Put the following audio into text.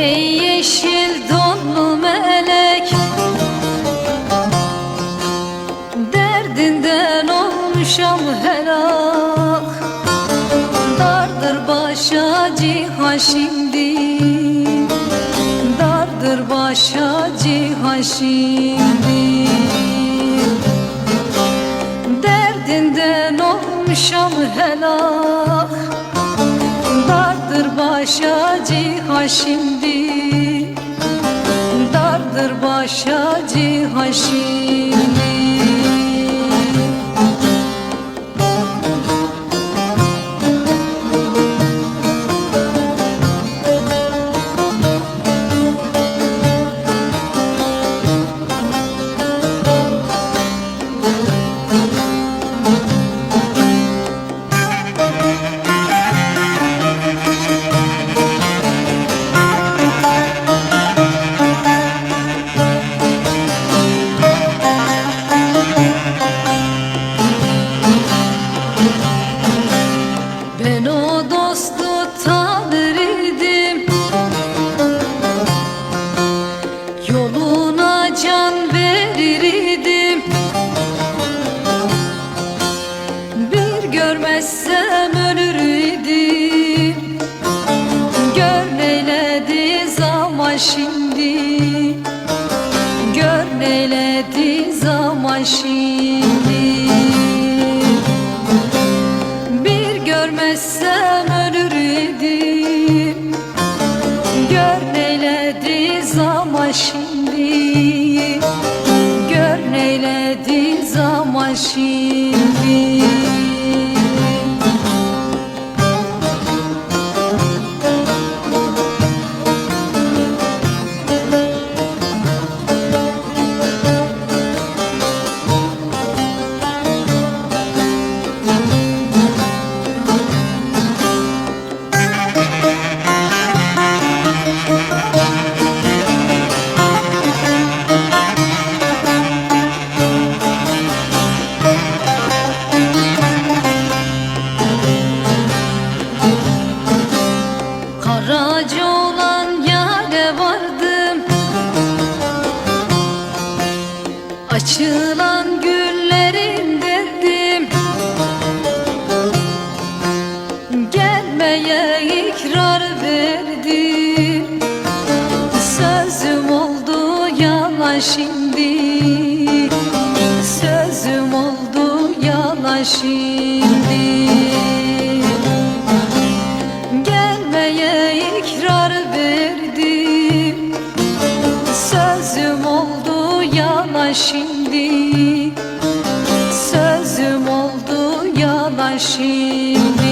Ey yeşil melek Derdinden olmuşam helak Dardır başa cihan şimdi Dardır başa cihan şimdi. Başa cihan şimdi Dardır başa cihan şimdi Ben o dostu tanır idim. Yoluna can verir idim. Bir görmezsem ölür idim. Gör neyledi zaman şimdi. Gör neyledi zaman şimdi görmezsem ölür idim. Gör neyledi zaman şimdi. Gör neyledi zaman şimdi Açılan güllerin derdim. Gelmeye ikrar verdim. Sözüm oldu yalan şimdi. Sözüm oldu yalan şimdi şimdi. Sözüm oldu yalan şimdi